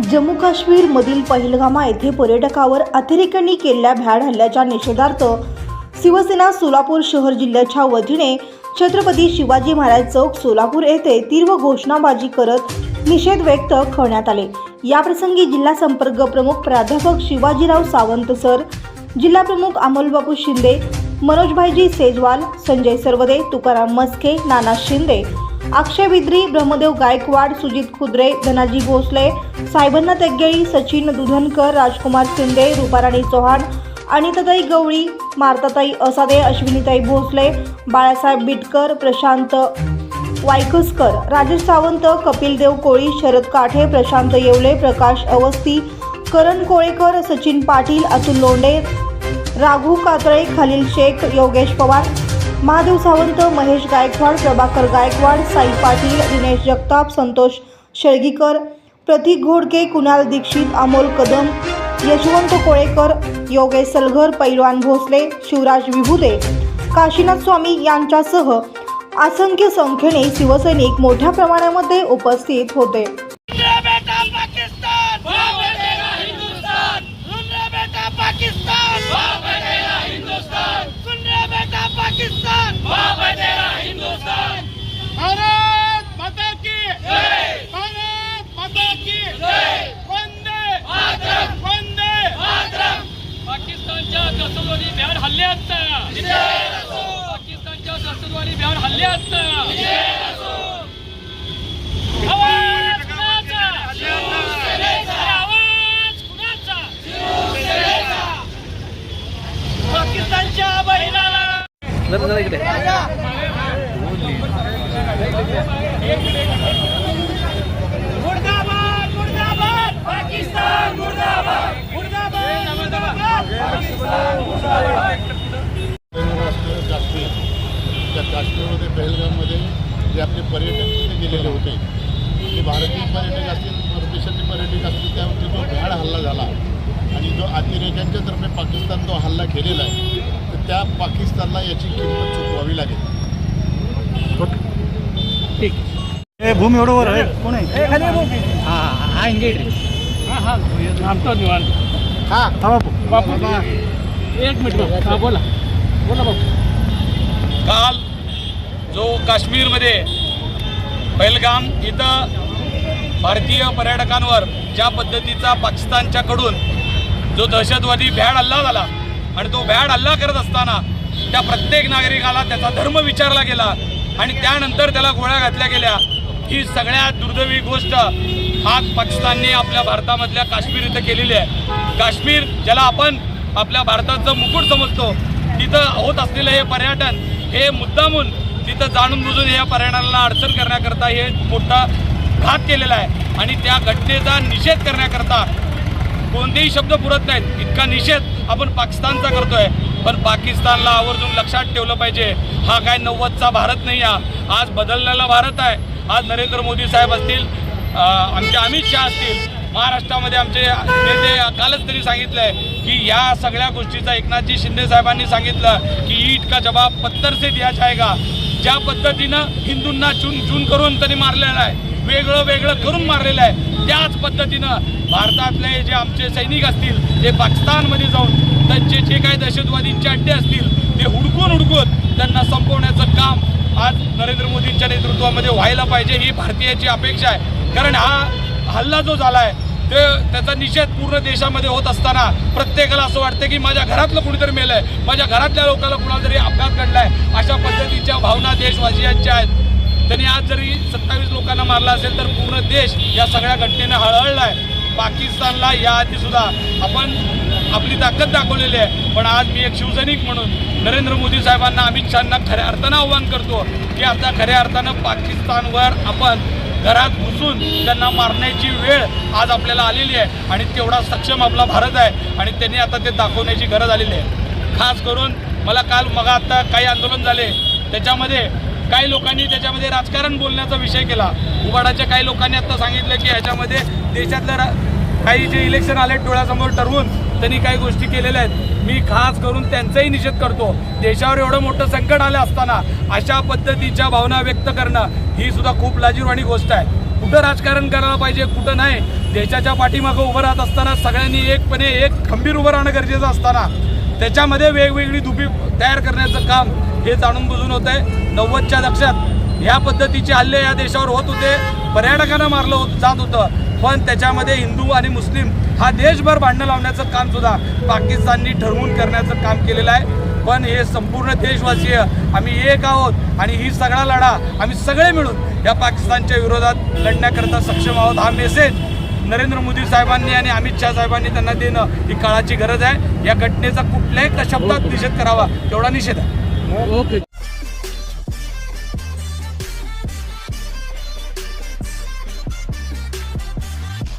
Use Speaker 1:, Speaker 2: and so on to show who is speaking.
Speaker 1: जम्मू काश्मीरमधील पहिलगामा येथे पर्यटकावर अतिरेक्यांनी केलेल्या भ्याड हल्ल्याच्या निषेधार्थ शिवसेना सोलापूर शहर जिल्ह्याच्या वतीने छत्रपती शिवाजी महाराज चौक सोलापूर येथे तीव्र घोषणाबाजी करत निषेध व्यक्त करण्यात आले. याप्रसंगी जिल्हा संपर्क प्रमुख प्राध्यापक शिवाजीराव सावंत सर जिल्हा प्रमुख अमोलबापू शिंदे मनोजभाईजी सेजवाल संजय सरवदे तुकाराम मस्के नाना शिंदे अक्षय बिद्री ब्रह्मदेव गायकवाड सुजित खुद्रे धनाजी भोसले सायबन्न तेग्गेळी सचिन दुधनकर राजकुमार शिंदे रुपाराणी चव्हाण अनिताताई गवळी मार्ताताई असादे अश्विनीताई भोसले बाळासाहेब बिटकर प्रशांत वायकसकर राजेश सावंत कपिल देव कोळी शरद काठे प्रशांत येवले प्रकाश अवस्थी करण कोळेकर सचिन पाटील अतुल लोंडे राघू कातळे खलील शेख योगेश पवार महादेव सावंत महेश गायकवाड प्रभाकर गायकवाड साई पाटील दिनेश जगताप संतोष शेळगीकर प्रतीक घोडके कुणाल दीक्षित अमोल कदम यशवंत कोळेकर योगेश सलघर पैलवान भोसले शिवराज विभुदे काशीनाथ स्वामी यांच्यासह असंख्य संख्येने शिवसैनिक मोठ्या प्रमाणामध्ये उपस्थित होते.
Speaker 2: दहशतवादी भ्याड हल्ल्याचा पाकिस्तानच्या दहशतवादी आवाज कुणाचा?
Speaker 3: पाकिस्तानच्या बहिणाला
Speaker 4: काश्मीर त्या काश्मीरमध्ये पहलगाममध्ये जे आपले पर्यटक तिथे गेलेले होते ते भारतीय पर्यटक असतील परदेशातले पर्यटक असतील त्यावरती जो भ्याड हल्ला झाला आणि जो अतिरेक्यांच्या तर्फे पाकिस्तान जो हल्ला केलेला आहे? तर त्या पाकिस्तानला याची किंमत चुकवावी लागेल
Speaker 5: ए भूमी एवढं आहे कोण आहे
Speaker 2: हा हा. थांबतो निवांत.
Speaker 4: हा
Speaker 5: हा बापू
Speaker 2: बापू. एक मिनिट हा बोला. बोला बापू काल जो काश्मीरमध्ये पहलगाम इथं भारतीय पर्यटकांवर ज्या पद्धतीचा पाकिस्तानच्याकडून जो दहशतवादी भ्याड हल्ला झाला आणि तो भ्याड हल्ला करत असताना त्या प्रत्येक नागरिकाला त्याचा धर्म विचारला गेला आणि त्यानंतर त्याला गोळ्या घातल्या गेल्या. ही सगळ्यात दुर्दैवी गोष्ट आज पाकिस्तानने आपल्या भारतामधल्या काश्मीर इथं केलेली आहे. काश्मीर ज्याला आपण आपल्या भारताचं मुकुट समजतो. तिथं होत असलेलं हे पर्यटन हे मुद्दामून तिथं जाणून बुजून या पर्यटनाला अडचण करण्याकरता हे मोठा घात केलेला आहे. आणि त्या घटनेचा निषेध करण्याकरता कोणतेही शब्द पुरत नाहीत. इतका निषेध आपण पाकिस्तानचा करतोय. पण पाकिस्तानला आवर्जून लक्षात ठेवलं पाहिजे. हा काय नव्वदचा भारत नाही हा आज बदललेला भारत आहे. आज नरेंद्र मोदी साहेब असतील आमचे अमित शहा असतील महाराष्ट्रामध्ये आमचे नेते कालच त्यांनी आहे की या सगळ्या गोष्टीचा एकनाथजी शिंदे साहेबांनी सांगितलं की ईट का जबाब पत्तर से दिया जायगा ज्या पद्धतीनं हिंदूंना चून चून करून त्यांनी मारलेलं आहे वेगळं वेगळं करून मारलेलं आहे त्याच पद्धतीनं भारतातले जे आमचे सैनिक असतील ते पाकिस्तानमध्ये जाऊन त्यांचे जे काही दहशतवादींचे अड्डे असतील ते हुडकून हुडकून त्यांना संपवण्याचं काम आज नरेंद्र मोदींच्या नेतृत्वामध्ये व्हायला पाहिजे ही भारतीयाची अपेक्षा आहे. कारण हा हल्ला जो झाला आहे ते त्याचा निषेध पूर्ण देशामध्ये होत असताना प्रत्येकाला असं वाटतं की माझ्या घरातलं कुणीतरी मेलं आहे माझ्या घरातल्या लोकांना कुणाला जरी अपघात घडलाय. अशा पद्धतीच्या भावना देशवासियांच्या आहेत. त्यांनी आज जरी सत्तावीस लोकांना मारला असेल तर पूर्ण देश या सगळ्या घटनेनं हळहळला आहे पाकिस्तानला याआधी सुद्धा आपण आपली ताकद दाखवलेली आहे. पण आज मी एक शिवसैनिक म्हणून नरेंद्र मोदी साहेबांना अमित शहाना खऱ्या अर्थानं आव्हान करतो की आता खऱ्या अर्थानं पाकिस्तानवर आपण घरात घुसून त्यांना मारण्याची वेळ आज आपल्याला आलेली आहे आणि तेवढा सक्षम आपला भारत आहे आणि त्यांनी आता ते दाखवण्याची गरज आलेली आहे. खास करून मला काल मग आता काही आंदोलन झाले त्याच्यामध्ये काही लोकांनी त्याच्यामध्ये राजकारण बोलण्याचा विषय केला. उबाडाच्या काही लोकांनी आता सांगितलं की ह्याच्यामध्ये देशातल्या रा काही जे इलेक्शन आले डोळ्यासमोर ठरवून त्यांनी काही गोष्टी केलेल्या आहेत. मी खास करून त्यांचाही निषेध करतो. देशावर एवढं मोठं संकट आलं असताना अशा पद्धतीच्या भावना व्यक्त करणं ही सुद्धा खूप लाजीरवाणी गोष्ट आहे. कुठं राजकारण करायला पाहिजे कुठं नाही देशाच्या पाठीमागं उभं राहत असताना सगळ्यांनी एकपणे एक खंबीर उभं राहणं गरजेचं असताना त्याच्यामध्ये वेगवेगळी धुपी तयार करण्याचं काम हे जाणून बुजून होत आहे नव्वदच्या दक्षात ह्या पद्धतीचे हल्ले या देशावर होत होते. पर्यटकांना मारलं होत जात होतं. पण त्याच्यामध्ये हिंदू आणि मुस्लिम हा देशभर भांडणं लावण्याचं काम सुद्धा पाकिस्ताननी ठरवून करण्याचं काम केलेलं आहे. पण हे संपूर्ण देशवासीय आम्ही एक आहोत आणि ही सगळा लढा आम्ही सगळे मिळून या पाकिस्तानच्या विरोधात लढण्याकरता सक्षम आहोत. हा मेसेज नरेंद्र मोदी साहेबांनी आणि अमित शहा साहेबांनी त्यांना देणं ही काळाची गरज आहे. या घटनेचा कुठल्याही शब्दात निषेध करावा तेवढा निषेध आहे.
Speaker 5: ओके.